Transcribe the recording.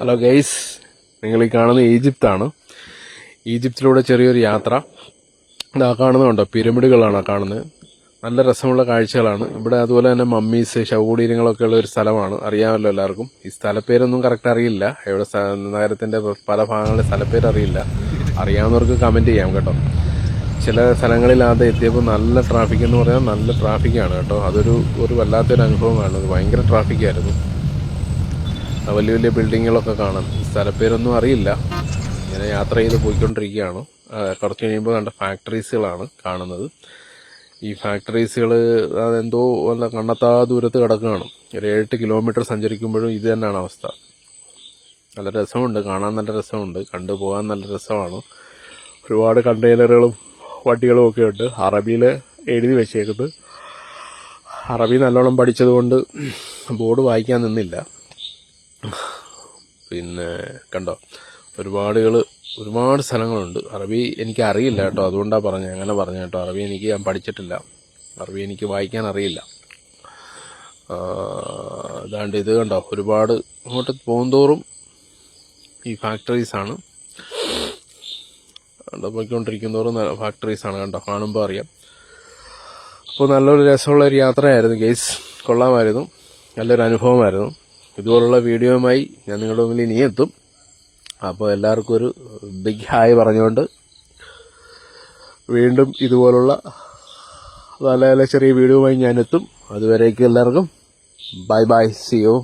Hello guys നിങ്ങൾ ഈ കാണുന്ന ഈജിപ്താണ്. ഈജിപ്തിലൂടെ ചെറിയൊരു യാത്ര. ഇതാ കാണുന്നുണ്ടോ? പിരമിഡുകളാണ് കാണുന്നത്. നല്ല രസമുള്ള കാഴ്ചകളാണ്. ഇവിടെ അതുപോലെ തന്നെ മമ്മീസ് ശവകുടീരങ്ങളൊക്കെ ഉള്ള ഒരു സ്ഥലമാണ്. അറിയാമല്ലോ എല്ലാവർക്കും. ഈ സ്ഥലപ്പേരൊന്നും കറക്റ്റ് അറിയില്ല. ഇവിടെ നഗരത്തിന്റെ പല ഭാഗങ്ങളിലെ സ്ഥലപ്പേര് അറിയില്ല. അറിയാവുന്നവർക്ക് കമന്റ് ചെയ്യാം കേട്ടോ. ചില സ്ഥലങ്ങളിൽ അത് എത്തിയപ്പോൾ നല്ല ട്രാഫിക് എന്ന് പറഞ്ഞാൽ നല്ല ട്രാഫിക്കാണ് കേട്ടോ. അതൊരു ഒരു വല്ലാത്തൊരു അനുഭവമാണ്. ഭയങ്കര ട്രാഫിക്കായിരുന്നു വലിയ വലിയ ബിൽഡിങ്ങുകളൊക്കെ കാണാം. സ്ഥലപ്പേരൊന്നും അറിയില്ല. ഇങ്ങനെ യാത്ര ചെയ്ത് പോയിക്കൊണ്ടിരിക്കുകയാണ്. കുറച്ച് കഴിയുമ്പോൾ കണ്ട ഫാക്ടറീസുകളാണ് കാണുന്നത്. ഈ ഫാക്ടറീസുകൾ അതെന്തോ നല്ല കണ്ണത്താ ദൂരത്ത് കിടക്കുകയാണ്. ഒരു എട്ട് കിലോമീറ്റർ സഞ്ചരിക്കുമ്പോഴും ഇത് തന്നെയാണ് അവസ്ഥ. നല്ല രസമുണ്ട്. കാണാൻ നല്ല രസമുണ്ട്. കണ്ടു പോകാൻ നല്ല രസമാണ്. ഒരുപാട് കണ്ടെയ്നറുകളും വണ്ടികളും ഒക്കെ ഉണ്ട്. അറബിയിൽ എഴുതി വെച്ചേക്കുന്നത്. അറബി നല്ലോണം പഠിച്ചതുകൊണ്ട് ബോർഡ് വായിക്കാൻ നിന്നില്ല. പിന്നെ കണ്ടോ ഒരുപാടുകൾ ഒരുപാട് സ്ഥലങ്ങളുണ്ട്. അറബി എനിക്ക് അറിയില്ല കേട്ടോ. അതുകൊണ്ടാണ് പറഞ്ഞത്. അങ്ങനെ പറഞ്ഞു കേട്ടോ. അറബി എനിക്ക് ഞാൻ പഠിച്ചിട്ടില്ല. അറബി എനിക്ക് വായിക്കാൻ അറിയില്ല. അതാണ്ട് ഇത് കണ്ടോ ഒരുപാട് അങ്ങോട്ട് പോകുന്തോറും ഈ ഫാക്ടറീസാണ് കണ്ടോ പോയിക്കൊണ്ടിരിക്കുന്നതോറും ഫാക്ടറീസാണ് കണ്ടോ കാണുമ്പോൾ അറിയാം. അപ്പോൾ നല്ലൊരു രസമുള്ള ഒരു യാത്രയായിരുന്നു ഗെയ്സ് കൊള്ളാമായിരുന്നു. നല്ലൊരു അനുഭവമായിരുന്നു. ഇതുപോലുള്ള വീഡിയോയുമായി ഞാൻ നിങ്ങളുടെ മുമ്പിൽ ഇനി എത്തും. അപ്പോൾ എല്ലാവർക്കും ഒരു ബിഗ് ഹായ് പറഞ്ഞുകൊണ്ട് വീണ്ടും ഇതുപോലുള്ള നല്ല നല്ല ചെറിയ വീഡിയോയുമായി ഞാനെത്തും അതുവരേക്കും എല്ലാവർക്കും. Bye bye C U